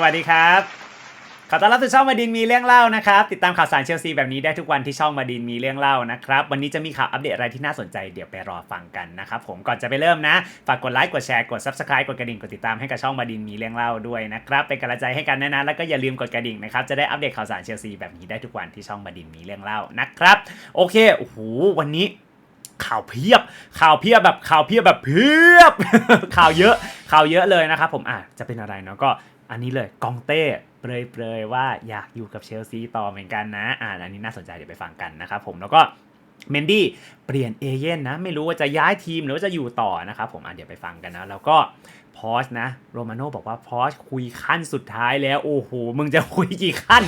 สวัสดีครับ ขอต้อนรับสู่ช่องมาดินมีเรื่องเล่านะครับ ติดตามข่าวสารเชลซีแบบนี้ได้ทุกวันที่ช่องมาดินมีเรื่องเล่านะครับ วันนี้จะมีข่าวอัปเดตอะไรที่น่าสนใจเดี๋ยวไปรอฟังกันนะครับผม ก่อนจะไปเริ่มนะ ฝากกดไลค์ กดแชร์ กด subscribe กดกระดิ่ง กดติดตามให้กับช่องมาดินมีเรื่องเล่าด้วยนะครับ เป็นกำลังใจให้กันนะนะ แล้วก็อย่าลืมกดกระดิ่งนะครับ จะได้อัปเดตข่าวสารเชลซีแบบนี้ได้ทุกวันที่ช่องมาดินมีเรื่องเล่านะครับ โอเค โอ้โห วันนี้ข่าวเพียบ ข่าวเพียบแบบข่าวเพียบแบบเพียบ ข่าวเยอะ ข่าวเยอะเลยนะครับผม อะ จะเป็นอะไรเนาะ ก็ อันนี้เลยกองเต้เปรยๆว่าอยากอยู่กับเชลซีต่อเหมือนกันนะอ่าอันนี้น่าสนใจเดี๋ยวไปฟังกันนะครับผมแล้วก็เมนดี้เปลี่ยนเอเย่นนะ ไม่รู้ว่าจะย้ายทีมหรือว่าจะอยู่ต่อนะครับผมอะเดี๋ยวไปฟังกันนะ แล้วก็พอสนะโรมาโน่บอกว่าพอสคุยขั้นสุดท้ายแล้ว โอ้โห มึงจะคุยกี่ขั้น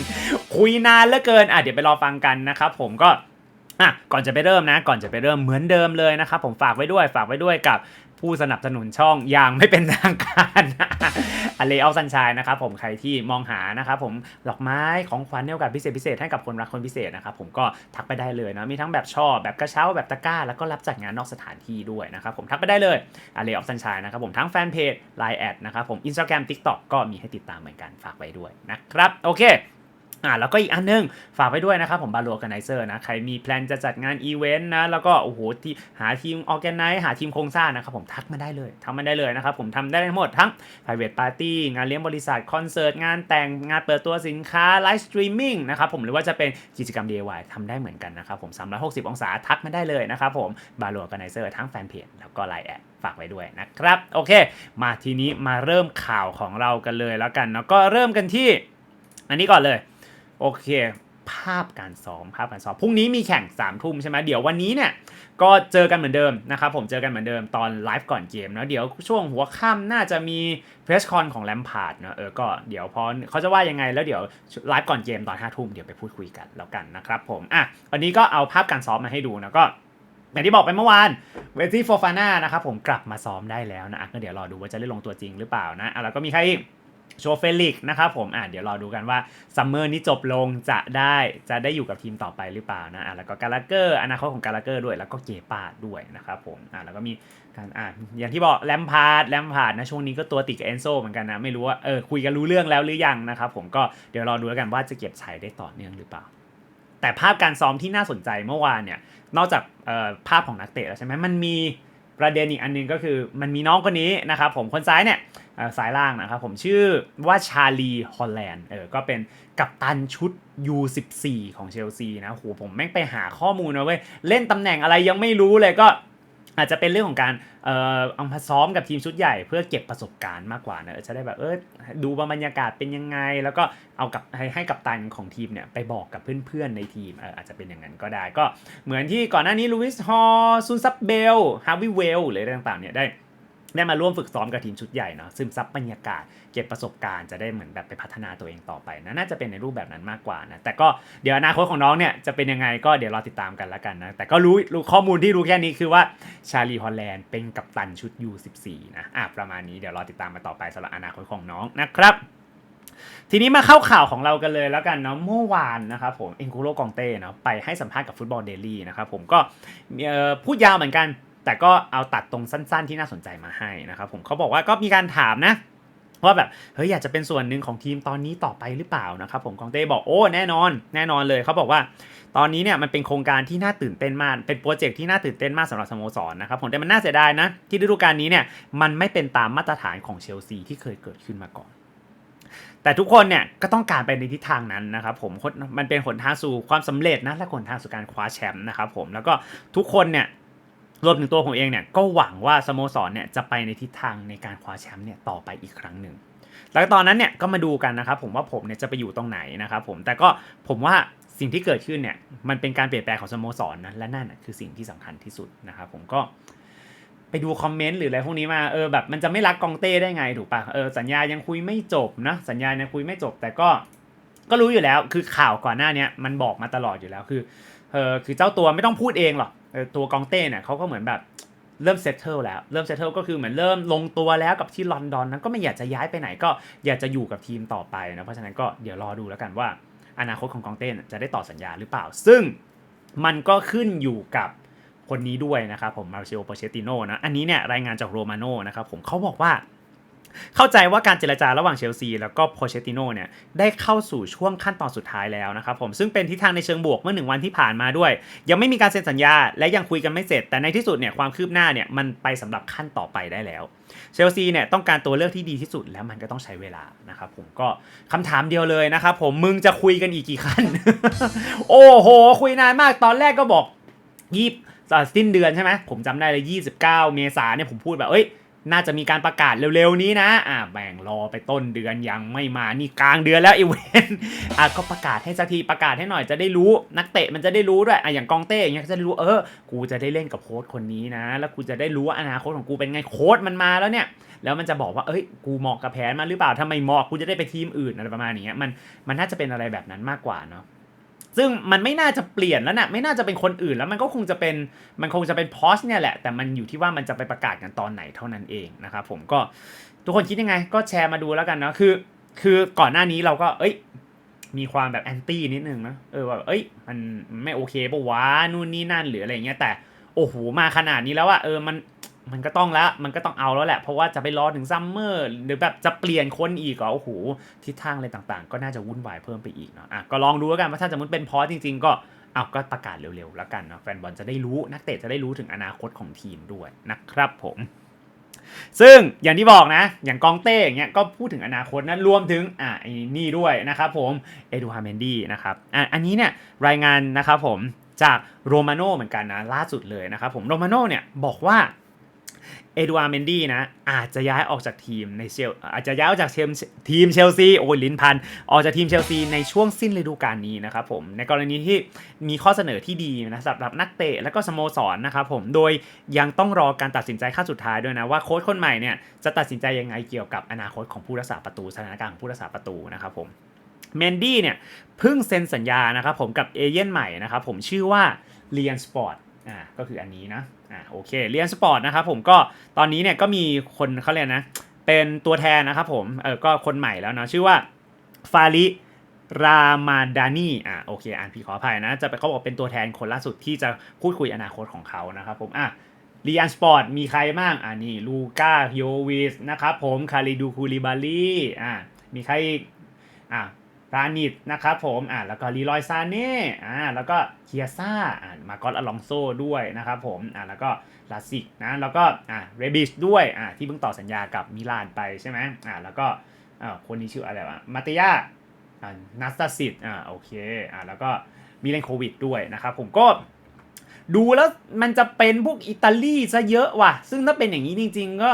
คุยนานเหลือเกินอะเดี๋ยวไปรอฟังกันนะครับผมก็อะก่อนจะไปเริ่มนะ ก่อนจะไปเริ่มเหมือนเดิมเลยนะครับผมฝากไว้ด้วยฝากไว้ด้วยกับ ผู้สนับสนุนช่องอย่างไม่เป็นทางการอเลเอาซันชายนะครับผมใครที่มองหานะครับผมดอกไม้ของขวัญในโอกาสพิเศษพิเศษให้กับคนรักคนพิเศษนะครับผมก็ทักไปได้เลยนะมีทั้งแบบช่อแบบกระเช้าแบบตะกร้า แล้วก็รับจัดงานนอกสถานที่ด้วยนะครับผมทักไปได้เลยอเลออฟซันชายนะครับผมทั้งแฟนเพจ Line แอดนะครับผม Instagram TikTok ก็มีให้ติดตามเหมือนกันฝากไว้ด้วยนะครับโอเค อ่าแล้วก็อีกอันนึง ฝากไว้ด้วยนะครับผมบา l ู o อ g a n i เซอร์นะ ใครมีแพลนจะจัดงานอีเวนต์นะ แล้วก็โอ้โหที่หาทีมออแกไนซ์หาทีมโครงสร้างนะครับผมทักมาได้เลยทำมาได้เลยนะครับผมทำได้ทั้งหมดทั้ง private party งานเลี้ยงบริษัท คอนเสิร์ต งานแต่งงานเปิดตัวสินค้า ไลฟ์สตรีมมิ่งนะครับผมหรือว่าจะเป็นกิจกรรม DIY ทำได้เหมือนกันนะครับผม360 องศาทักมาได้เลยนะครับผมบา l ู o อ g a n i เซอร์ทั้งแฟนเพจแล้วก็ไลน์แอดฝากไว้ด้วยนะครับโอเค มาทีนี้มาเริ่มข่าวของเรากันเลยแล้วกันเนาะก็เริ่มกันที่ อันนี้ก่อนเลย โอเค ภาพการซ้อมภาพการซ้อมพรุ่งนี้มีแข่ง3ามทุ่มใช่ไหมเดี๋ยววันนี้เนี่ยก็เจอกันเหมือนเดิมนะครับผมเจอกันเหมือนเดิมตอนไลฟ์ก่อนเกมนะเดี๋ยวช่วงหัวค่ำน่าจะมีเพรสคอนของแลมพาร์ดเนาะเออก็เดี๋ยวพอเขาจะว่ายังไงแล้วเดี๋ยวไลฟ์ก่อนเกมตอนห้าทุ่มเดี๋ยวไปพูดคุยกันแล้วกันนะครับผมอะวันนี้ก็เอาภาพการซ้อมมาให้ดูนะก็อย่างที่บอกไปเมื่อวานเวทีโฟฟาน่านะครับผมกลับมาซ้อมได้แล้วนะก็เดี๋ยวรอดูว่าจะได้ลงตัวจริงหรือเปล่านะแล้วก็มีใครอีก โชเฟลิกนะครับผมอะเดี๋ยวรอดูกันว่าซัมเมอร์นี้จบลงจะได้จะได้อยู่กับทีมต่อไปหรือเปล่านะอะแล้วก็กาลาเกอร์อนาคตของกาลาเกอร์ด้วยแล้วก็เกปาดด้วยนะครับผมอะแล้วก็มีการอะอย่างที่บอกแลมพาร์ดแลมพาร์ดนะช่วงนี้ก็ตัวติดกับเอนโซเหมือนกันนะไม่รู้ว่าเออคุยกันรู้เรื่องแล้วหรือยังนะครับผมก็เดี๋ยวรอดูแล้วกันว่าจะเก็บใช้ได้ต่อเนื่องหรือเปล่า แต่ภาพการซ้อมที่น่าสนใจเมื่อวานเนี่ยนอกจากเอ่อภาพของนักเตะแล้วใช่ไหมมันมี ประเด็นอีกอันหนึงก็คือมันมีน้องคนนี้นะครับผมคนซ้ายเนี่ยสายล่างนะครับผมชื่อว่าชาลีฮอลแลนด์เออก็เป็นกัปตันชุด U14 ของเชลซีนะโหผมแม่งไปหาข้อมูลนะเว้ย เล่นตำแหน่งอะไรยังไม่รู้เลยก็ อาจจะเป็นเรื่องของการเอ่อเอามาซ้อมกับทีมชุดใหญ่เพื่อเก็บประสบการณ์มากกว่านะเอะจะได้แบบเออดูว่าบรรยากาศเป็นยังไง แล้วก็เอากับให้ให้กับตันของทีมเนี่ยไปบอกกับเพื่อนๆในทีมเอออาจจะเป็นอย่างนั้นก็ได้ก็เหมือนที่ก่อนหน้านี้ลูอิสฮอซุนซับเบลฮาวิเวลหรืออะไรต่างๆเนี่ยได้ ได้มาร่วมฝึกซ้อมกับทีมชุดใหญ่เนาะซึมซับบรรยากาศเก็บประสบการณ์จะได้เหมือนแบบไปพัฒนาตัวเองต่อไปนะน่าจะเป็นในรูปแบบนั้นมากกว่านะแต่ก็เดี๋ยวอนาคตของน้องเนี่ยจะเป็นยังไงก็เดี๋ยวรอติดตามกันแล้วกันนะแต่ก็รู้รู้ข้อมูลที่รู้แค่นี้คือว่าชาลีฮอลแลนด์เป็นกัปตันชุด U14 นะอะประมาณนี้เดี๋ยวรอติดตามมาต่อไปสำหรับอนาคตของน้องนะครับทีนี้มาเข้าข่าวของเรากันเลยแล้วกันเนาะเมื่อวานนะครับผมเอ็นกูโรกองเต้เนาะไปให้สัมภาษณ์กับฟุตบอลเดลี่นะครับผมก็พูดยาวเหมือนกัน แต่ก็เอาตัดตรงสั้น ๆ ที่น่าสนใจมาให้นะครับผมเขาบอกว่าก็มีการถามนะว่าแบบเฮ้ยอยากจะเป็นส่วนหนึ่งของทีมตอนนี้ต่อไปหรือเปล่านะครับผมกองเต้บอกโอ้แน่นอน แน่นอนเลยเขาบอกว่า ตอนนี้เนี่ยมันเป็นโครงการที่น่าตื่นเต้นมาก เป็นโปรเจกต์ที่น่าตื่นเต้นมากสำหรับสโมสรนะครับผมแต่มันน่าเสียดายนะ ที่ฤดูกาลนี้เนี่ยมันไม่เป็นตามมาตรฐานของเชลซีที่เคยเกิดขึ้นมาก่อน แต่ทุกคนเนี่ยก็ต้องการไปในทิศทางนั้นนะครับผมมันเป็นหนทางสู่ความสำเร็จนะและหนทางสู่การคว้าแชมป์นะครับผมแล้วก็ทุกคนเนี่ย รวมถึงตัวผมเองเนี่ยก็หวังว่าสโมสรเนี่ยจะไปในทิศทางในการคว้าแชมป์เนี่ยต่อไปอีกครั้งหนึ่งแล้วตอนนั้นเนี่ยก็มาดูกันนะครับผมว่าผมเนี่ยจะไปอยู่ตรงไหนนะครับผมแต่ก็ผมว่าสิ่งที่เกิดขึ้นเนี่ยมันเป็นการเปลี่ยนแปลงของสโมสรนะและนั่นนะคือสิ่งที่สำคัญที่สุดนะครับผมก็ไปดูคอมเมนต์หรืออะไรพวกนี้มาเออแบบมันจะไม่รักกองเต้ได้ไงถูกปะเออสัญญายังคุยไม่จบนะสัญญายังคุยไม่จบ แต่ก็ก็รู้อยู่แล้วคือข่าวก่อนหน้าเนี้ยมันบอกมาตลอดอยู่แล้วคือเออคือเจ้าตัวไม่ต้องพูดเองหรอก ตัวกองเต้เนี่ยเขาก็เหมือนแบบเริ่มเซตเทิลแล้ว เริ่มเซตเทิลก็คือเหมือนเริ่มลงตัวแล้วกับที่ลอนดอนนั้นก็ไม่อยากจะย้ายไปไหนก็อยากจะอยู่กับทีมต่อไปนะ เพราะฉะนั้นก็เดี๋ยวรอดูแล้วกันว่า อนาคตของกองเต้นจะได้ต่อสัญญาหรือเปล่า ซึ่งมันก็ขึ้นอยู่กับคนนี้ด้วยนะครับผมมาร์เชโอโปเชติโนนะ อันนี้เนี่ยรายงานจากโรมาโนนะครับผมเขาบอกว่า เข้าใจว่าการเจรจาระหว่างเชลซีแล้วก็โพเชติโนเนี่ยได้เข้าสู่ช่วงขั้นตอนสุดท้ายแล้วนะครับผมซึ่งเป็นทิศทางในเชิงบวกเมื่อหนึ่งวันที่ผ่านมาด้วย ยังไม่มีการเซ็นสัญญาและยังคุยกันไม่เสร็จ แต่ในที่สุดเนี่ยความคืบหน้าเนี่ยมันไปสำหรับขั้นต่อไปได้แล้วเชลซีเนี่ยต้องการตัวเลือกที่ดีที่สุดแล้วมันก็ต้องใช้เวลานะครับผมก็คำถามเดียวเลยนะครับผมมึงจะคุยกันอีกกี่ขั้น โอ้โห คุยนานมากตอนแรกก็บอกยี่สิ้นเดือนใช่ไหมผมจำได้เลย 29 เมษาเนี่ยผมพูดแบบเอ้ย น่าจะมีการประกาศเร็วๆนี้นะ อ่าแบ่งรอไปต้นเดือนยังไม่มา นี่กลางเดือนแล้วอีเวนอะก็ประกาศให้สักทีประกาศให้หน่อยจะได้รู้ นักเตะมันจะได้รู้ด้วย อะอย่างกองเต้อย่างเงี้ยจะได้รู้ เออ กูจะได้เล่นกับโค้ชคนนี้นะ แล้วกูจะได้รู้ว่าอนาคตของกูเป็นไง โค้ชมันมาแล้วเนี่ย แล้วมันจะบอกว่า เอ้ย กูเหมาะกับแผนมันหรือเปล่าถ้าไม่เหมาะกูจะได้ไปทีมอื่นอะไรประมาณนี้มัน มันน่าจะเป็นอะไรแบบนั้นมากกว่าเนาะ ซึ่งมันไม่น่าจะเปลี่ยนแล้วนะไม่น่าจะเป็นคนอื่นแล้วมันก็คงจะเป็นมันคงจะเป็นพอสเนี่ยแหละ แต่มันอยู่ที่ว่ามันจะไปประกาศกันตอนไหนเท่านั้นเองนะครับผมก็ทุกคนคิดยังไง ก็แชร์มาดูแล้วกันนะคือ คือก่อนหน้านี้เราก็ เอ้ย มีความแบบแอนตี้นิดนึงนะเออว่าเอ้ย มันไม่โอเคปะวะนู่นนี่นั่นหรืออะไรเงี้ยแต่โอ้โหมาขนาดนี้แล้วอะเออมัน มันก็ต้องแล้วมันก็ต้องเอาแล้วแหละ เพราะว่าจะไปรอถึงซัมเมอร์หรือแบบจะเปลี่ยนคนอีกก็โอ้โหทิศทางอะไรต่างๆ ก็น่าจะวุ่นวายเพิ่มไปอีกเนาะอะก็ลองดูแล้วกันว่าถ้าสมมติเป็นพอจริง ๆ ก็เอาก็ประกาศเร็วๆแล้วกันเนาะแฟนบอลจะได้รู้นักเตะจะได้รู้ถึงอนาคตของทีมด้วยนะครับผม ซึ่งอย่างที่บอกนะ อย่างกองเต้อย่างเงี้ยก็พูดถึงอนาคตนะรวมถึงอ่าไอ้นี่ด้วยนะครับผมเอดูฮาเมนดี้นะครับอะอันนี้เนี่ยรายงานนะครับผมจากโรมาโนเหมือนกันนะล่าสุดเลยนะครับผมโรมาโนเนี่ยบอกว่า เอดูอาร์เมนดี้นะอาจจะย้ายออกจากทีมในเชลอาจจะย้ายออกจากทีมเชลซีโอ้ยลิ้นพัน ออกจากทีมเชลซีในช่วงสิ้นฤดูกาลนี้นะครับผมในกรณีที่มีข้อเสนอที่ดีนะสำหรับนักเตะและก็สโมสรนะครับผมโดยยังต้องรอการตัดสินใจขั้นสุดท้ายด้วยนะว่าโค้ชคนใหม่เนี่ยจะตัดสินใจยังไงเกี่ยวกับอนาคตของผู้รักษาประตูสถานการณ์ของผู้รักษาประตูนะครับผมเมนดี้เนี่ยเพิ่งเซ็นสัญญานะครับผมกับเอเย่นใหม่นะครับผมชื่อว่าเลียนสปอร์ตอ่าก็คืออันนี้นะ อ่าโอเคเลียนสปอร์ตนะครับผมก็ตอนนี้เนี่ยก็มีคนเขาเรียกนะ เป็นตัวแทนนะครับผมเออก็คนใหม่แล้วเนาะชื่อว่าฟาริรามาดานีอะโอเค อ่านพี่ขออภัยนะ จะเป็นเขาบอกเป็นตัวแทนคนล่าสุดที่จะพูดคุยอนาคตของเขานะครับผมอะลีอันสปอร์ตมีใครบ้างอ่านี่ลูก้าโยวิสนะครับผมคาริดูคูลิบาลีอ่ามีใครอะ รานิดนะครับผมอ่าแล้วก็ลีลอยซาเน่อ่าแล้วก็เคียซ่าอ่ามาก็อลองโซด้วยนะครับผมอ่าแล้วก็ลาสิกนะแล้วก็อ่าเรบิชด้วยอ่าที่เพิ่งต่อสัญญากับมิลานไปใช่ไหมอ่าแล้วก็อ่าคนนี้ชื่ออะไรวะมาเตยาอ่านัสตาซิตอ่าโอเคอ่าแล้วก็มีเลนโควิดด้วยนะครับผมก็ดูแล้วมันจะเป็นพวกอิตาลีซะเยอะว่ะ ซึ่งถ้าเป็นอย่างนี้จริง ๆ ก็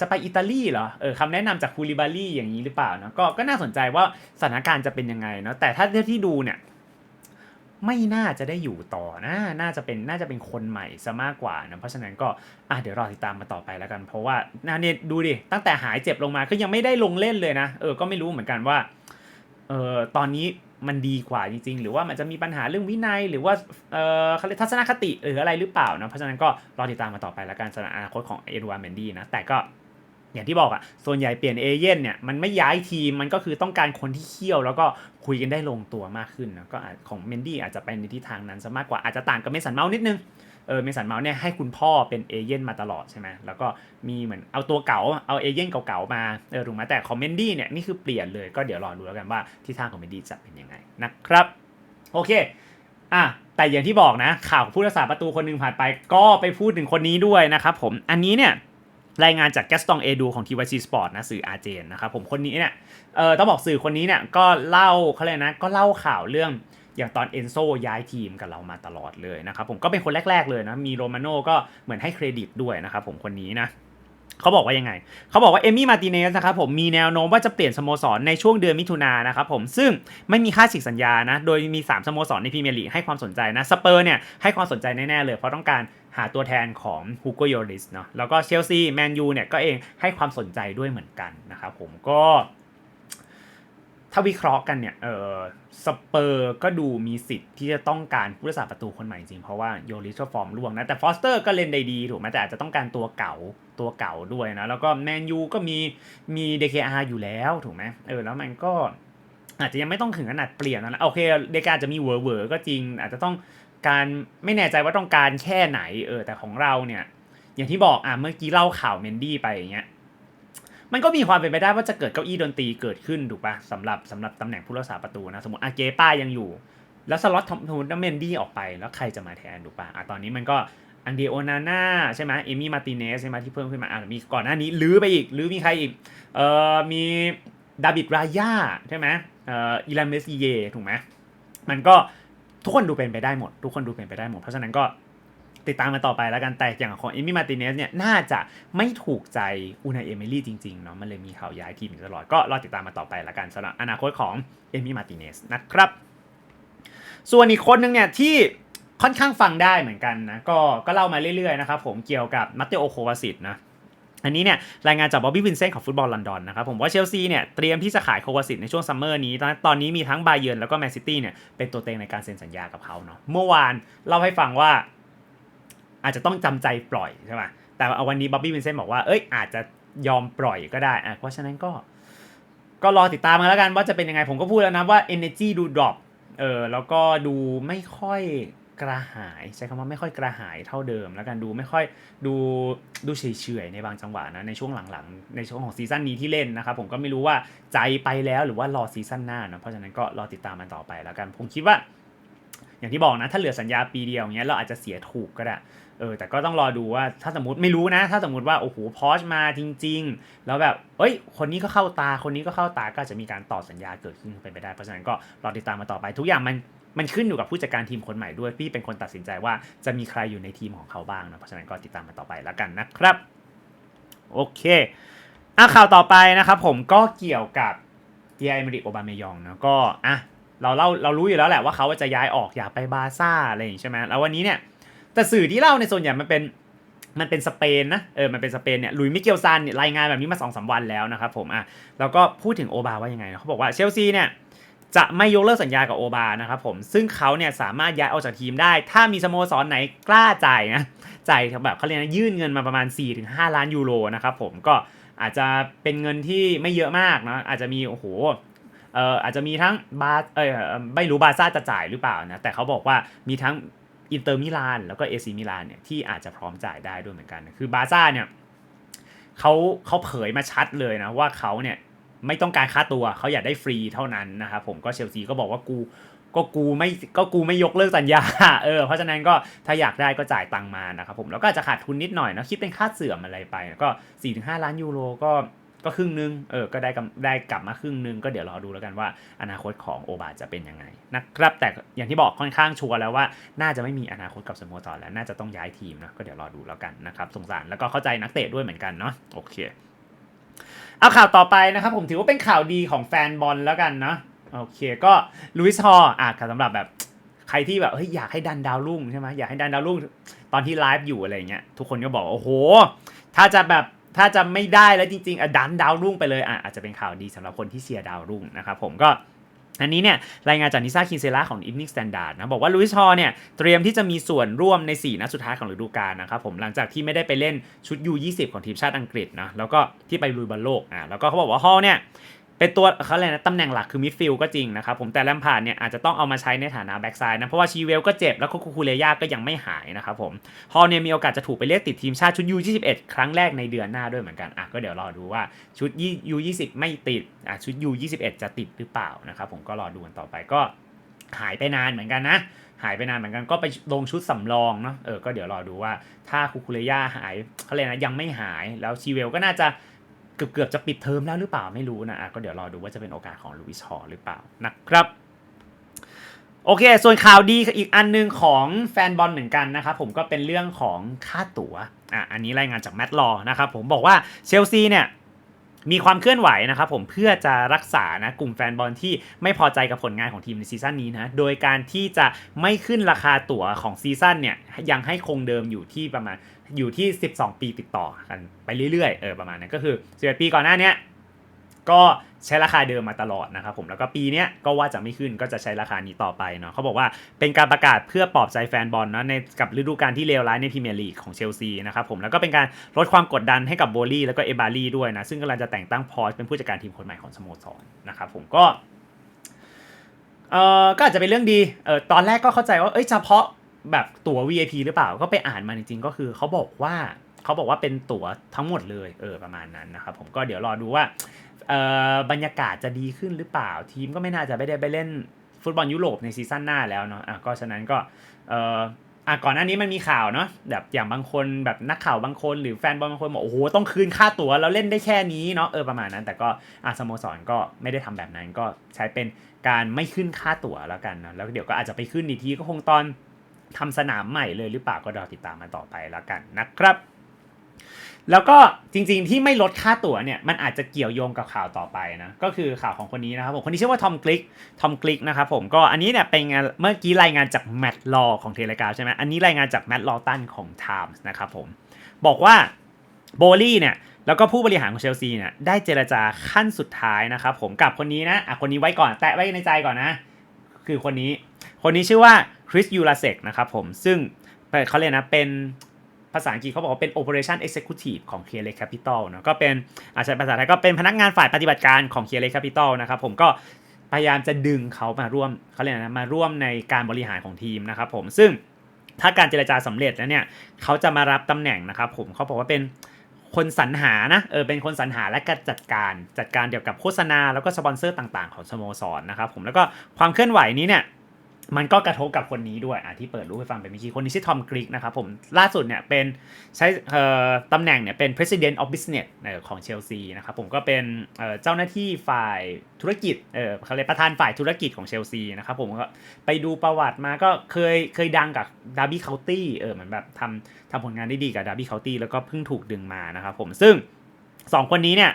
จะไปอิตาลีเหรอเออคำแนะนำจากคูลิบาลีอย่างนี้หรือเปล่าเนาะก็ก็น่าสนใจว่าสถานการณ์จะเป็นยังไงเนาะแต่ถ้าเท่าที่ดูเนี่ยไม่น่าจะได้อยู่ต่อนะน่าจะเป็นน่าจะเป็นคนใหม่ซะมากกว่านะเพราะฉะนั้นก็อะเดี๋ยวรอติดตามมาต่อไปแล้วกัน เพราะว่านาเนี่ยดูดิตั้งแต่หายเจ็บลงมาก็ยังไม่ได้ลงเล่นเลยนะเออก็ไม่รู้เหมือนกันว่าเออตอนนี้มันดีกว่าจริง ๆ หรือว่ามันจะมีปัญหาเรื่องวินัย หรือว่าเออเขาเรียกทัศนคติหรืออะไรหรือเปล่านะเพราะฉะนั้นก็รอติดตามมาต่อไปแล้วกันสำหรับอนาคตของเอ็ดวาร์เมนดี้นะแต่ก็ อย่างที่บอกอะส่วนใหญ่เปลี่ยนเอเย่นเนี่ยมันไม่ย้ายทีมมันก็คือต้องการคนที่เคี่ยว แล้วก็คุยกันได้ลงตัวมากขึ้นนะก็ของเมนดี้อาจจะไปในทิศทางนั้นซะมากกว่าอาจจะต่างกับเมสันเมาส์นิดนึงเออเมสันเมาส์เนี่ยให้คุณพ่อเป็นเอเย่นมาตลอดใช่ไหมแล้วก็มีเหมือนเอาตัวเก่าเอาเอเย่นเก่าๆมาเออถูกไหมแต่ของเมนดี้เนี่ยนี่คือเปลี่ยนเลยก็เดี๋ยวรอดูแล้วกันว่าทิศทางของเมนดี้จะเป็นยังไงนะครับโอเคอะแต่อย่างที่บอกนะข่าวผู้รักษาประตูคนหนึ่งผ่านไปก็ไปพูดถึงคนนี้ด้วยนะครับผมอันนี้เนี่ย รายงานจากแกสตองเอดูของทีว c สปอร์ตนะสื่ออาเจนนะครับผมคนนี้เนี่ยเออต้องบอกสื่อคนนี้เนี่ยก็เล่าเขาเลยนะก็เล่าข่าวเรื่องอย่างตอนเอนโซย้ายทีมกับเรามาตลอดเลยนะครับผมก็เป็นคนแรก ๆเลยนะมีโรมาโน่ก็เหมือนให้เครดิตด้วยนะครับผมคนนี้นะเขาบอกว่ายังไง เขาบอกว่าเอมี่มาติเนสนะครับผมมีแนวโน้มว่าจะเปลี่ยนสโมสรในช่วงเดือนมิถุนายนนะครับผมซึ่งไม่มีค่าฉีกสัญญานะ โดยมี 3 สโมสรในพรีเมียร์ลีกให้ความสนใจนะสเปอร์เนี่ยให้ความสนใจแน่ ๆ เลยเพราะต้องการ หาตัวแทนของฮูโกโยริสเนาะแล้วก็เชลซีแมนยูเนี่ยก็เองให้ความสนใจด้วยเหมือนกันนะครับผมก็ถ้าวิเคราะห์กันเนี่ย เออสเปอร์ก็ดูมีสิทธิ์ที่จะต้องการผู้รักษาประตูคนใหม่จริง เพราะว่าโยริสก็ฟอร์มร่วงนะ แต่ฟอสเตอร์ก็เล่นได้ดีถูกไหมแต่อาจจะต้องการตัวเก่าตัวเก่าด้วยนะ แล้วก็แมนยูก็มีมี DKR อยู่แล้วถูกไหมเออแล้วมันก็อาจจะยังไม่ต้องถึงขนาดเปลี่ยนนะโอเคเดกาจะมีเวอร์เวอร์ก็จริง อาจจะต้อง การไม่แน่ใจว่าต้องการแค่ไหนเออแต่ของเราเนี่ย อย่างที่บอกอะเมื่อกี้เล่าข่าวเมนดี้ไปอย่างเงี้ยมันก็มีความเป็นไปได้ว่าจะเกิดเก้าอี้ดนตรีเกิดขึ้นถูกปะสำหรับสำหรับตำแหน่งผู้รักษาประตูนะ สมมติอาเกป้ายังอยู่ แล้วสล็อตทอมทูนเมนดี้ออกไป แล้วใครจะมาแทนถูกปะอะตอนนี้มันก็อันเดโอนาน่าใช่ไหมเอมี่มาติเนสใช่ไหมที่เพิ่มขึ้นมาอะมีก่อนหน้านี้ลื้อไปอีกลื้อมีใครอีกเอ่อมีดาบิดรายาใช่ไหมเอ่ออีลานเมสเยถูกไหมมันก็ ทุกคนดูเป็นไปได้หมด ทุกคนดูเป็นไปได้หมด เพราะฉะนั้นก็ติดตามมาต่อไปแล้วกันแต่อย่างของเอมี่มาติเนสเนี่ยน่าจะไม่ถูกใจอูนาเอมิลี่จริงๆเนาะมันเลยมีข่าวย้ายทีมตลอดก็รอติดตามมาต่อไปแล้วกันสำหรับอนาคตของเอมี่มาติเนสนะครับ ส่วนอีกคนนึงเนี่ยที่ค่อนข้างฟังได้เหมือนกันนะก็ก็เล่ามาเรื่อยๆนะครับผมเกี่ยวกับมัตเตโอโควาสิตนะ อันนี้เนี่ยรายงานจากบ๊อบบี้วินเซนต์ของฟุตบอลลอนดอนนะครับผมว่าเชลซีเนี่ยเตรียมที่จะขายโควาสิตในช่วงซัมเมอร์นี้ ตอนนี้มีทั้งบาเยิร์นแล้วก็แมนซิตี้เนี่ยเป็นตัวเต็งในการเซ็นสัญญากับเขาเนาะเมื่อวานเล่าให้ฟังว่า อาจจะต้องจำใจปล่อยใช่ไหมแต่เอาวันนี้บ๊อบบี้วินเซนต์บอกว่าเอ้ยอาจจะยอมปล่อยก็ได้อะเพราะฉะนั้นก็ ก็รอติดตามกันแล้วกันว่าจะเป็นยังไงผมก็พูดแล้วนะว่า energy ดู drop เออแล้วก็ดูไม่ค่อย กระหาย ใช้คำว่าไม่ค่อยกระหายเท่าเดิม แล้วกันดูไม่ค่อยดูดูเฉยๆในบางจังหวะนะในช่วงหลังๆ ในช่วงของซีซั่นนี้ที่เล่นนะครับผมก็ไม่รู้ว่าใจไปแล้วหรือว่ารอซีซั่นหน้านะเพราะฉะนั้นก็รอติดตามมันต่อไปแล้วกัน ผมคิดว่า อย่างที่บอกนะ ถ้าเหลือสัญญาปีเดียวเงี้ยเราอาจจะเสียถูกก็ได้เออแต่ก็ต้องรอดูว่าถ้าสมมติไม่รู้นะ ถ้าสมมติว่าโอ้โหพอชมาจริง ๆ แล้วแบบเอ้ย คนนี้ก็เข้าตาคนนี้ก็เข้าตาก็จจะมีการต่อสัญญาเกิดขึ้นเป็นไปได้เพราะฉะนั้นก็รอติดตามมาต่อไปทุกอย่างมัน มันขึ้นอยู่กับผู้จัดการทีมคนใหม่ด้วยพี่เป็นคนตัดสินใจว่าจะมีใครอยู่ในทีมของเขาบ้างนะเพราะฉะนั้นก็ติดตามมาต่อไปแล้วกันนะครับโอเคอะข่าวต่อไปนะครับผมก็เกี่ยวกับเยอเมริโอบาเมยองนะก็อะเราเล่าเรารู้อยู่แล้วแหละว่าเขาจะย้ายออกอยากไปบาซ่าอะไรอย่างงี้ใช่ไหมแล้ววันนี้เนี่ยแต่สื่อที่เล่าในส่วนใหญ่มันเป็นมันเป็นสเปนนะเออมันเป็นสเปนเนี่ยลุยมิเกลซันเนี่ยรายงานแบบนี้มาสองสาวันแล้วนะครับผมอะแล้วก็พูดถึงโอบาว่ายังไงเขาบอกว่าเชลซีเนี่ย จะไม่ยกเลิกสัญญากับโอบานะครับผมซึ่งเขาเนี่ยสามารถย้ายออกจากทีมได้ ถ้ามีสโมสรไหนกล้าจ่ายนะจ่ายแบบเขาเรียกนะยื่นเงินมาประมาณ 4-5 ล้านยูโรนะครับผมก็อาจจะเป็นเงินที่ไม่เยอะมากนะอาจจะมีโอ้โหเอ่ออาจจะมีทั้งบาเออไม่รู้บาซ่าจะจ่ายหรือเปล่านะแต่เขาบอกว่ามีทั้งอินเตอร์มิลานแล้วก็เอซีมิลานเนี่ยที่อาจจะพร้อมจ่ายได้ด้วยเหมือนกันนะคือบาซ่าเนี่ยเขาเขาเผยมาชัดเลยนะว่าเขาเนี่ย ไม่ต้องการค่าตัวเขาอยากได้ฟรีเท่านั้นนะครับผมก็เชลซีก็บอกว่ากูก็กูไม่ก็กูไม่ยกเลิกสัญญาเออเพราะฉะนั้นก็ถ้าอยากได้ก็จ่ายตังมานะครับผมแล้วก็อาจจะขาดทุนนิดหน่อยนะคิดเป็นค่าเสื่อมอะไรไป ก็ 4-5 ล้านยูโรก็ก็ครึ่งนึงเออก็ได้กำได้กลับมาครึ่งนึง ก็เดี๋ยวรอดูแล้วกันว่าอนาคตของโอบาจะเป็นยังไงนะครับแต่อย่างที่บอกค่อนข้างชัวร์แล้วว่า น่าจะไม่มีอนาคตกับสโมสรแล้วน่าจะต้องย้ายทีมนะก็เดี๋ยวรอดูแล้วกันนะครับสงสารแล้วก็เข้าใจนักเตะด้วยเหมือนกันเนาะโอเค เอาข่าวต่อไปนะครับผมถือว่าเป็นข่าวดีของแฟนบอลแล้วกันเนาะโอเคก็ลุยส์ฮออะสำหรับแบบใครที่แบบเฮ้ยอยากให้ดันดาวรุ่งใช่ไหมอยากให้ดันดาวรุ่งตอนที่ไลฟ์อยู่อะไรเงี้ยทุกคนก็บอกโอ้โห ถ้าจะแบบถ้าจะไม่ได้แล้วจริงๆอะดันดาวรุ่งไปเลยอะอาจจะเป็นข่าวดีสำหรับคนที่เชียร์ดาวรุ่งนะครับผมก็ อันนี้เนี่ยรายงานจากนิซาคินเซล่าของ Evening Standard นะบอกว่าลุยส์ฮอเนี่ยเตรียมที่จะมีส่วนร่วมใน 4นัดสุดท้ายของฤดูกาลนะครับผมหลังจากที่ไม่ได้ไปเล่นชุด U20 ของทีมชาติอังกฤษนะแล้วก็ที่ไปลุยบอลโลกอะแล้วก็เขาบอกว่าฮอเนี่ย เป็นตัวเขาเลยกนะตำแหน่งหลักคือมิดฟิลด์ก็จริงนะครับผมแต่แลมพาร์ดเนี่ยอาจจะต้องเอามาใช้ในฐานะแบ็กซ้ายนะ เพราะว่าชีเวลก็เจ็บแล้วก็คูคูเรย่าก็ยังไม่หายนะครับผมฮอลเนี่ยมีโอกาสจะถูกไปเรียกติดทีมชาติชุด U21 ครั้งแรกในเดือนหน้าด้วยเหมือนกันอะก็เดี๋ยวรอดูว่าชุด U20 ไม่ติดอะชุด U21 จะติดหรือเปล่านะครับผมก็รอดูกันต่อไปก็หายไปนานเหมือนกันนะ หายไปนานเหมือนกันก็ไปลงชุดสำรองเนาะเออก็เดี๋ยวรอดูว่าถ้าคูคูเรย่าหายเขาเลยนะยังไม่หายแล้วชีเวลก็น่าจะ กือบเกือบจะปิดเทอมแล้วหรือเปล่าไม่รู้นะะก็เดี๋ยวรอดูว่าจะเป็นโอกาสของลูอิสฮอหรือเปล่านะครับโอเค ส่วนข่าวดีอีกอันหนึงของแฟนบอลเหมือนกันนะครับผมก็เป็นเรื่องของค่าตั๋วอะอันนี้รายงานจากแมตต์ลอนะครับผมบอกว่าเชลซีเนี่ยมีความเคลื่อนไหวนะครับผมเพื่อจะรักษานะกลุ่มแฟนบอลที่ไม่พอใจกับผลงานของทีมในซีซั่นนี้นะโดยการที่จะไม่ขึ้นราคาตั๋วของซีซั่นเนี่ยยังให้คงเดิมอยู่ที่ประมาณ อยู่ที่ 12 ปีติดต่อกันไปเรื่อยๆเออประมาณนั้นก็คือ11ปีก่อนหน้านี้ก็ใช้ราคาเดิมมาตลอดนะครับผมแล้วก็ปีนี้ก็ว่าจะไม่ขึ้นก็จะใช้ราคานี้ต่อไปเนาะเขาบอกว่าเป็นการประกาศเพื่อปลอบใจแฟนบอลเนาะในกับฤดูกาลที่เลวร้ายในพรีเมียร์ลีกของเชลซีนะครับผมแล้วก็เป็นการลดความกดดันให้กับโบลี่แล้วก็เอบารี่ด้วยนะ ซึ่งกำลังจะแต่งตั้งพอชเป็นผู้จัดการทีมคนใหม่ของสโมสรนะครับผมก็เออก็อาจจะเป็นเรื่องดีเออตอนแรกก็เข้าใจว่าเอ้ยเฉพาะ แบบตั๋ว VIP หรือเปล่าก็ไปอ่านมาจริงๆก็คือเขาบอกว่าเขาบอกว่าเป็นตั๋วทั้งหมดเลยเออประมาณนั้นนะครับผมก็เดี๋ยวรอดูว่าออบรรยากาศจะดีขึ้นหรือเปล่าทีมก็ไม่น่าจะไม่ได้ไปเล่นฟุตบอลยุโรปในซีซั่นหน้าแล้วเนาะอะก็ฉะนั้นก็เอ่ออะก่อนหน้านี้มันมีข่าวเนาะแบบอย่างบางคนแบบนักข่าวบางคนหรือแฟนบอลบางคนบอกโอ้โหต้องคืนค่าตั๋วแล้วเล่นได้แค่นี้เนาะเออประมาณนั้น แต่ก็อะสโมสรก็ไม่ได้ทำแบบนั้นก็ใช้เป็นการไม่ขึ้นค่าตั๋วแล้วกันนะแล้วเดี๋ยวก็อาจจะไปขึ้นอีกทีก็คงตอน ทำสนามใหม่เลยหรือเปล่าก็รอติดตามมาต่อไปแล้วกันนะครับ แล้วก็จริงๆที่ไม่ลดค่าตั๋วเนี่ยมันอาจจะเกี่ยวโยงกับข่าวต่อไปนะก็คือข่าวของคนนี้นะครับผมคนนี้ชื่อว่าทอมกลิกทอมกลิกนะครับผมก็อันนี้เนี่ยเป็นงานเมื่อกี้รายงานจากแมตต์ลอของเทเลกราใช่ไหมอันนี้รายงานจากแมตต์ลอตันของ Times นะครับผมบอกว่าโบลี่เนี่ยแล้วก็ผู้บริหารของเชลซีเนี่ยได้เจรจาขั้นสุดท้ายนะครับผมกับคนนี้นะอะคนนี้ไว้ก่อนแตะไว้ในใจก่อนนะ คือคนนี้ คนนี้ชื่อว่า คริสยูลาเซกนะครับผมซึ่งเขาเรียกนะเป็นภาษาอังกฤษเขาบอกว่าเป็น Operation Executive ของ c l e a Capital เนอะก็เป็นอาจจะภาษาไทยก็เป็นพนักงานฝ่ายปฏิบัติการของ c l e a Capital นะครับผมก็พยายามจะดึงเขามาร่วมเขาเรียกนะมาร่วมในการบริหารของทีมนะครับผมซึ่งถ้าการเจรจาสำเร็จแล้วเนี่ยเขาจะมารับตำแหน่งนะครับผมเขาบอกว่าเป็นคนสรรหานะเออเป็นคนสรรหาและก็จัดการจัดการเกี่ยวกับโฆษณาแล้วก็สปอนเซอร์ต่าง ๆ ของสโมสรนะครับผมแล้วก็ความเคลื่อนไหวนี้เนี่ย มันก็กระทบกับคนนี้ด้วยอะที่เปิดรูปให้ฟังไปเมื่อกี้คนนี้ชื่อทอมกรีกนะครับผมล่าสุดเนี่ยเป็นใช้ตำแหน่งเนี่ยเป็น president of business ของเชลซีนะครับผมก็เป็นเจ้าหน้าที่ฝ่ายธุรกิจเออเขาเรียกประธานฝ่ายธุรกิจของเชลซีนะครับผมก็ไปดูประวัติมาก็เคยเคยดังกับดาร์บี้เคาน์ตี้เออเหมือนแบบทำทำผลงานได้ดีกับดาร์บี้เคาน์ตี้แล้วก็เพิ่งถูกดึงมานะครับผมซึ่งสองคนนี้เนี่ย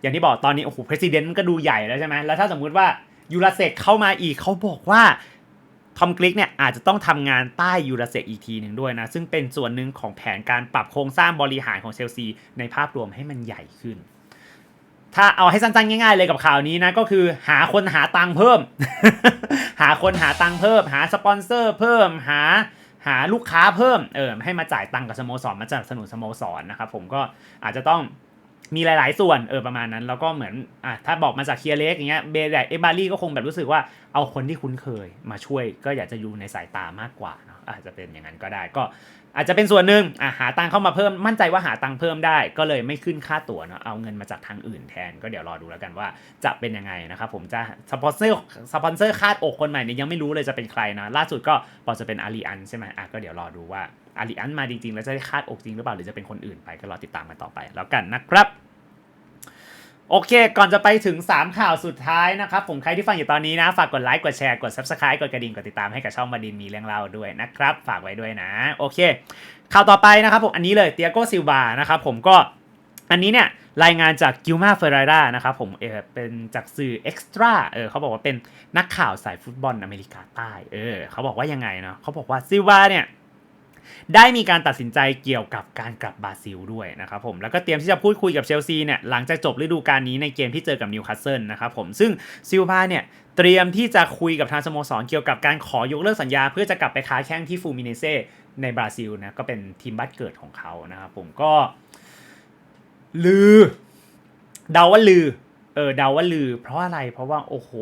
อย่างที่บอกตอนนี้โอ้โห president มันก็ดูใหญ่แล้วใช่ไหมแล้วถ้าสมมุติว่ายูราเซกเข้ามาอีกเขาบอกว่า ทอมกลิกเนี่ยอาจจะต้องทำงานใต้ยูราเซกอีกทีหนึ่งด้วยนะ ซึ่งเป็นส่วนหนึ่งของแผนการปรับโครงสร้างบริหารของเชลซีในภาพรวมให้มันใหญ่ขึ้น ถ้าเอาให้สั้นๆง่ายๆเลยกับข่าวนี้นะ ก็คือหาคนหาตังค์เพิ่ม หาคนหาตังค์เพิ่ม หาสปอนเซอร์เพิ่มหาหาลูกค้าเพิ่มเออให้มาจ่ายตังค์กับสโมสรมาสนับสนุนสโมสรนะครับผมก็อาจจะต้อง มีหลาย ๆ ส่วนเออประมาณนั้น แล้วก็เหมือนอะถ้าบอกมาจากเคียร์เล็กอย่างเงี้ยเบย์เอบารี่ก็คงแบบรู้สึกว่าเอาคนที่คุ้นเคยมาช่วยก็อยากจะอยู่ในสายตามากกว่าเนาะอาจจะเป็นอย่างนั้นก็ได้ก็ อาจจะเป็นส่วนหนึ่งหาตังเข้ามาเพิ่มมั่นใจว่าหาตังเพิ่มได้ ก็เลยไม่ขึ้นค่าตั๋วเนาะเอาเงินมาจากทางอื่นแทน ก็เดี๋ยวรอดูแล้วกันว่าจะเป็นยังไงนะครับผมจะสปอนเซอร์สปอนเซอร์คาดอกคนใหม่เนี่ยยังไม่รู้เลยจะเป็นใครนะล่าสุดก็บอกจะเป็นอารีอันใช่ไหมอะก็เดี๋ยวรอดูว่าอารีอันมาจริงๆ แล้วจะได้คาดอกจริงหรือเปล่าหรือจะเป็นคนอื่นไปก็รอติดตามกันต่อไป แล้วกันนะครับ โอเค ก่อนจะไปถึง 3 ข่าวสุดท้ายนะครับ ผมใครที่ฟังอยู่ตอนนี้นะ ฝากกดไลค์ กดแชร์ กด Subscribe กดกระดิ่ง กดติดตามให้กับช่องมาดินมีเรื่องเล่าด้วยนะครับ ฝากไว้ด้วยนะ โอเค ข่าวต่อไปนะครับผม อันนี้เลยเตียโกซิลวานะครับผมก็ อันนี้เนี่ยรายงานจากกิลมาเฟรรารานะครับผมเออเป็นจากสื่อเอ็กซ์ตร้าเออเขาบอกว่าเป็นนักข่าวสายฟุตบอลอเมริกาใต้ เออเขาบอกว่ายังไงเนาะเขาบอกว่าซิลวาเนี่ย ได้มีการตัดสินใจเกี่ยวกับการกลับบราซิลด้วยนะครับผมแล้วก็เตรียมที่จะพูดคุยกับเชลซีเนี่ยหลังจากจบฤดูกาลนี้ในเกมที่เจอกับนิวคาสเซิลนะครับผมซึ่งซิลวาเนี่ยเตรียมที่จะคุยกับทางสโมสรเกี่ยวกับการขอยกเลิกสัญญา เพื่อจะกลับไปค้าแข้งที่ฟูมิเนเซ่ในบราซิลนะก็เป็นทีมบ้านเกิดของเขานะครับผมก็ ลือ เดาว่าลือ เออเดาว่าลือ เพราะอะไรเพราะว่าโอ้โห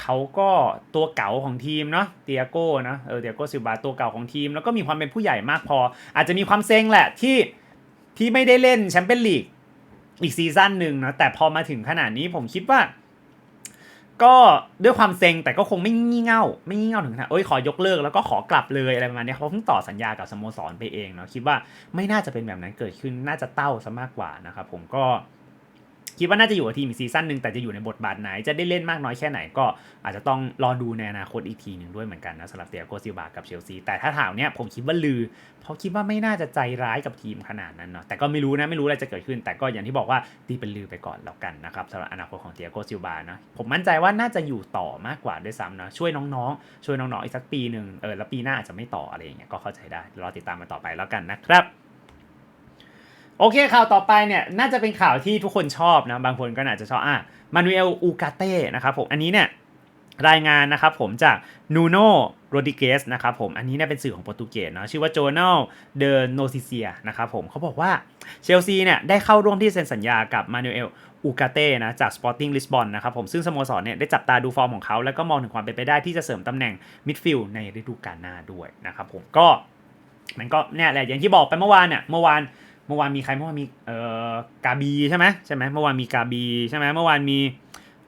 เขาก็ตัวเก่าของทีมเนาะเตียโก้นะเออเตียโก้ซิลบาตัวเก่าของทีม แล้วก็มีความเป็นผู้ใหญ่มากพอ อาจจะมีความเซ็งแหละที่ที่ไม่ได้เล่นแชมเปี้ยนลีกอีกซีซั่นหนึ่งนะแต่พอมาถึงขนาดนี้ผมคิดว่า ก็ด้วยความเซ็งแต่ก็คงไม่งี่เง่า ไม่งี่เง่าถึงขนาดเอ้ยขอยกเลิกแล้วก็ขอกลับเลยอะไรประมาณนี้เขาเพิ่งต่อสัญญากับสโมสรไปเองเนาะคิดว่าไม่น่าจะเป็นแบบนั้นเกิดขึ้นน่าจะเต้าซะมากกว่านะครับผมก็ คิดว่าน่าจะอยู่กับทีมอีกซีซั่นหนึ่งแต่จะอยู่ในบทบาทไหนจะได้เล่นมากน้อยแค่ไหนก็อาจจะต้องรอดูในอนาคตอีกทีหนึ่งด้วยเหมือนกันนะสำหรับเตียโกซิลบากับเชลซีแต่ถ้าถามเนี้ยผมคิดว่าลือ เพราะคิดว่าไม่น่าจะใจร้ายกับทีมขนาดนั้นเนาะแต่ก็ไม่รู้นะไม่รู้อะไรจะเกิดขึ้น แต่ก็อย่างที่บอกว่าตีเป็นลือไปก่อนแล้วกันนะครับสำหรับอนาคตของเตียโกซิลบาเนาะผมมั่นใจว่าน่าจะอยู่ต่อมากกว่าด้วยซ้ำเนาะช่วยน้องๆช่วยน้องๆอีกสักปีหนึ่งเออแล้วปีหน้าอาจจะไม่ต่ออะไรอย่างเงี้ยก็เข้าใจได้รอติดตามมาต่อไปแล้วกันนะครับ โอเคข่าวต่อไปเนี่ยน่าจะเป็นข่าวที่ทุกคนชอบนะบางคนก็อาจจะชอบอะมานูเอลอูกาเต้นะครับผมอันนี้เนี่ยรายงานนะครับผมจากนูโนโรดิเกสนะครับผมอันนี้เนี่ยเป็นสื่อของโปรตุเกสเนาะชื่อว่า Journal de Noticia นะครับผมเขาบอกว่าเชลซีเนี่ยได้เข้าร่วมที่เซ็นสัญญากับมานูเอลอูกาเต้นะจาก Sporting Lisbon นะครับผมซึ่งสโมสรเนี่ยได้จับตาดูฟอร์มของเขา แล้วก็มองถึงความเป็นไปได้ที่จะเสริมตำแหน่งมิดฟิลด์ในฤดูกาลหน้าด้วยนะครับผมก็มันก็เนี่ยแหละอย่างที่บอกไปเมื่อวานเนี่ยเมื่อวาน เมื่อวานมีใครเมื่อวานมีเอ่อกาบีใช่ไหมใช่ไหมเมื่อวานมีกาบีใช่ไหมเมื่อวานมี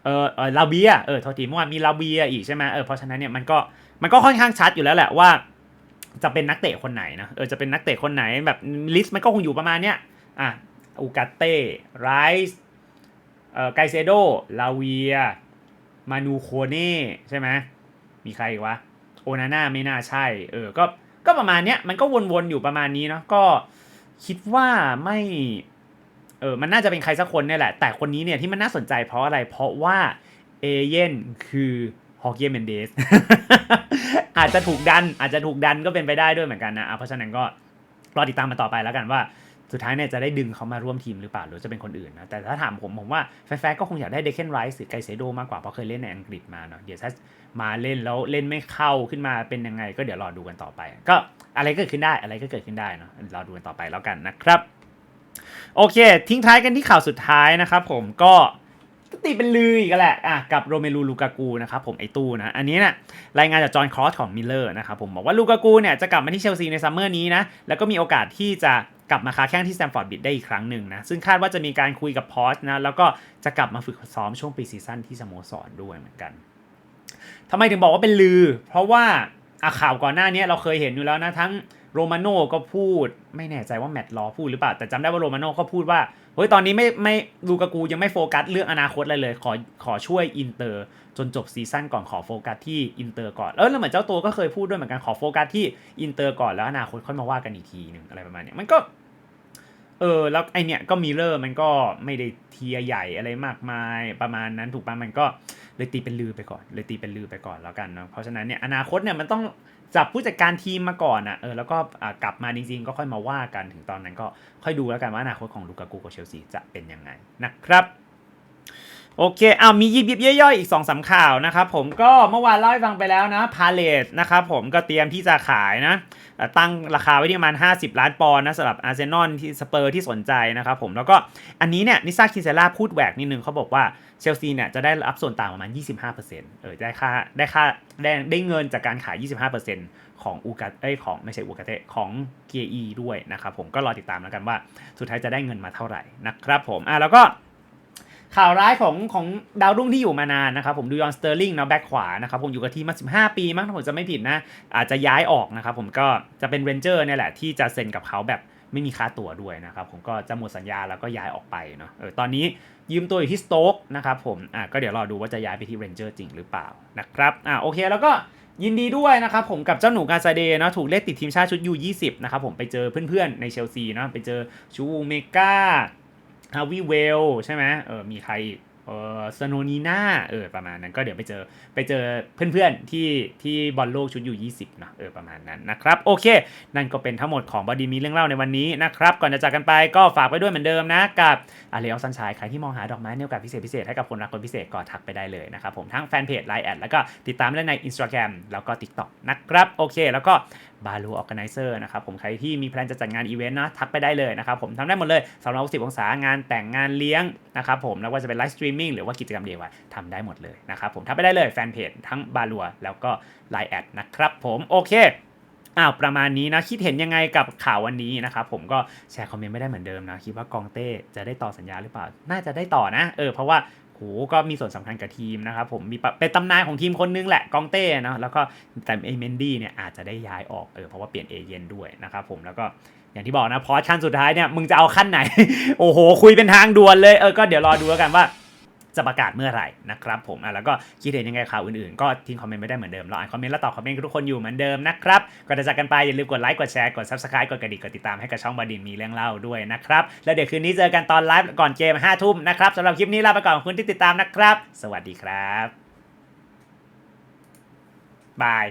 เออเออลาเบียเออโทษทีเมื่อวานมีลาเบียอีกใช่ไหมเออเพราะฉะนั้นเนี่ยมันก็มันก็ค่อนข้างชัดอยู่แล้วแหละว่า จะเป็นนักเตะคนไหนนะเออจะเป็นนักเตะคนไหนแบบลิสต์มันก็คงอยู่ประมาณเนี้ยอะอูกาเต้ไรส์เอ่อไกเซโดลาเวีย มานูโคเน่ใช่ไหมมีใครอีกวะโอนาน่าไม่น่าใช่เออก็ก็ประมาณเนี้ยมันก็วนๆอยู่ประมาณนี้เนาะก็ คิดว่าไม่เออมันน่าจะเป็นใครสักคนเนี่ยแหละ แต่คนนี้เนี่ยที่มันน่าสนใจเพราะอะไรเพราะว่าเอเย่นคือฮอกเกยเมนเดสอาจจะถูกดันอาจจะถูกดันก็เป็นไปได้ด้วยเหมือนกันนะเพราะฉะนั้นก็รอติดตามมาต่อไปแล้วกันว่า สุดท้ายเนี่ยจะได้ดึงเขามาร่วมทีมหรือเปล่าหรือจะเป็นคนอื่นนะแต่ถ้าถามผมผมว่าแฟนๆก็คงอยากได้เดคเคนไรส์หรือไกเซโดมากกว่าเพราะเคยเล่นในอังกฤษมาเนาะเดี๋ยวถ้ามาเล่นแล้วเล่นไม่เข้าขึ้นมาเป็นยังไง ก็เดี๋ยวรอดูกันต่อไป ก็อะไรก็เกิดขึ้นได้อะไรก็เกิดขึ้นได้เนาะรอดูกันต่อไปแล้วกันนะครับ โอเค ทิ้งท้ายกันที่ข่าวสุดท้ายนะครับผมก็ตีเป็นลืออีกแล้วแหละอะกับโรเมลูลูกากูนะครับผมไอตู้นะ อันนี้เนะ่ะรายงานจากจอห์นครอสของมิลเลอร์นะครับผมบอกว่าลูกากูเนี่ยจะกลับมาที่เชลซีในซัมเมอร์นี้นะ แล้วก็มีโอกาสที่จะ กลับมาค้าแข้งที่แซมฟอร์ดบิดได้อีกครั้งหนึ่งนะ ซึ่งคาดว่าจะมีการคุยกับพอสนะ แล้วก็จะกลับมาฝึกซ้อมช่วงปีซีซั่นที่สโมสรด้วยเหมือนกันทำไมถึงบอกว่าเป็นลือ เพราะว่าข่าวก่อนหน้านี้เราเคยเห็นอยู่แล้วนะทั้ง โรมาโน่ก็พูดไม่แน่ใจว่าแมตต์ลอพูดหรือเปล่า แต่จำได้ว่าโรมาโน่ก็พูดว่าเฮ้ยตอนนี้ไม่ไม่ลูกากูยังไม่โฟกัสเรื่องอนาคตอะไรเลย ขอขอช่วยอินเตอร์จนจบซีซั่นก่อนขอโฟกัสที่อินเตอร์ก่อนเออแล้วเหมือนเจ้าตัวก็เคยพูดด้วยเหมือนกันขอโฟกัสที่อินเตอร์ก่อนแล้วอนาคตค่อยมาว่ากันอีกทีหนึ่งอะไรประมาณนี้มันก็เออแล้วไอเนี้ยก็มิเลอร์มันก็ไม่ได้เทียใหญ่อะไรมากมายประมาณนั้นถูกปะมันก็เลยตีเป็นลือไปก่อน เลยตีเป็นลือไปก่อนแล้วกันเนาะเพราะฉะนั้นเนี่ยอนาคตเนี่ยมันต้อง จับผู้จัดการทีมมาก่อนอะเออแล้วก็กลับมาจริงๆ ก็ค่อยมาว่ากันถึงตอนนั้นก็ค่อยดูแล้วกันว่าอนาคตของลูกากูกับเชลซีจะเป็นยังไงนะครับ โอเคเอามียิบยิบย่อยๆ อีก2อสาข่าวนะครับผมก็เมื่อวานเล่าให้ฟังไปแล้วนะพาเลตนะครับผมก็เตรียมที่จะขายนะ ตั้งราคาไว้ที่ประมาณ 50 ล้านปอนด์นะสำหรับอาร์เซนอลที่สเปอร์ที่สนใจนะครับผมแล้วก็อันนี้เนี่ยนิซ่าคินเซล่าพูดแหวกนิดนึงเขาบอกว่าเชลซีเนี่ยจะได้รับส่วนต่างประมาณ 25%เออได้ค่าได้ค่าได้ได้เงินจากการขาย 25%ของอูกาเอ้ยของไม่ใช่อูกาเตของเกียด้วยนะครับผมก็รอติดตามแล้วกันว่าสุดท้ายจะได้เงินมาเท่าไหร่นะครับผมอะแล้วก็ ข่าวร้ายของของดาวรุ่งที่อยู่มานานนะครับผมดูยอนสเตอร์ลิงเนาะแบ็คขวานะครับผมอยู่กับทีมมา 15 ปีมั้งถ้าผมจะไม่ผิดนะ อาจจะย้ายออกนะครับผมก็จะเป็นเรนเจอร์เนี่ยแหละที่จะเซ็นกับเขาแบบไม่มีค่าตัวด้วยนะครับผมก็จะหมดสัญญาแล้วก็ย้ายออกไปเนาะเออตอนนี้ยืมตัวอยู่ที่สโต๊กนะครับผมอะก็เดี๋ยวรอดูว่าจะย้ายไปที่เรนเจอร์จริงหรือเปล่านะครับอะโอเคแล้วก็ยินดีด้วยนะครับผมกับเจ้าหนูกาซาเดเนาะถูกเรียกติดทีมชาติชุดยู20นะครับผมไปเจอเพื่อนๆในเชลซีเนาะไปเจอชูเมกา ฮาวิเวลใช่ไหมเออมีใครเออสโนนีนาเออประมาณนั้นก็เดี๋ยวไปเจอไปเจอเพื่อนๆที่ที่บอลโลกชุดอยู่ 20นาะเออประมาณนั้นนะครับ โอเค นั่นก็เป็นทั้งหมดของบอดีมีเรื่องเล่าในวันนี้นะครับ ก่อนจะจากกันไปก็ฝากไปด้วยเหมือนเดิมนะ กับอาเลียลซันชายใครที่มองหาดอกไม้ในโอกาสพิเศษพิเศษให้กับคนรักคนพิเศษก็ทักไปได้เลยนะครับผมทั้งแฟนเพจไลน์แอดแล้วก็ติดตามได้ใน Instagram แล้วก็ TikTok นะครับโอเค แล้วก็ บาลูออแก z นเซอร์นะครับผมใครที่มีแพลนจะจัดงานอีเวนต์นะทักไปได้เลยนะครับผมทำได้หมดเลย360องศางานแต่งงานเลี้ยงนะครับผมแล้วว่าจะเป็นไลฟ์สตรีมมิ่งหรือว่ากิจกรรมเดียวทำได้หมดเลยนะครับผมทักไปได้เลยแฟนเพจทั้งบาลัวแล้วก็ไลน์แอดนะครับผมโอเคอ้าวประมาณนี้นะ คิดเห็นยังไงกับข่าววันนี้นะครับผมก็แชร์คอมเมนต์ไม่ได้เหมือนเดิมนะ คิดว่ากองเต้จะได้ต่อสัญญาหรือเปล่า น่าจะได้ต่อนะ เออเพราะว่า ก็มีส่วนสำคัญกับทีมนะครับผมมีเป็นตำนานของทีมคนนึงแหละกองเต้เนาะแล้วก็แต่เอเมนดี้เนี่ยอาจจะได้ย้ายออกเออเพราะว่าเปลี่ยนเอเย่นด้วยนะครับผมแล้วก็อย่างที่บอกนะพอขั้นสุดท้ายเนี่ยมึงจะเอาขั้นไหน โอ้โห คุยเป็นทางด่วนเลยเออก็เดี๋ยวรอดูแล้วกันว่า จะประกาศเมื่อไหร่นะครับผมอะแล้วก็คิดเห็นยังไงข่าวอื่นๆ ก็ทิ้งคอมเมนต์ไม่ได้เหมือนเดิมเราอ่านคอมเมนต์และตอบคอมเมนต์ทุกคนอยู่เหมือนเดิมนะครับก่อนจะจากกันไปอย่าลืมกดไลค์กดแชร์กด subscribe กดกระดิ่งกดติดตามให้กับช่องบดินมีเรื่องเล่าด้วยนะครับแล้วเดี๋ยวคืนนี้เจอกันตอนไลฟ์ก่อนเกม5ทุ่มนะครับสำหรับคลิปนี้ลาไปก่อนคุณที่ติดตามนะครับ สวัสดีครับบาย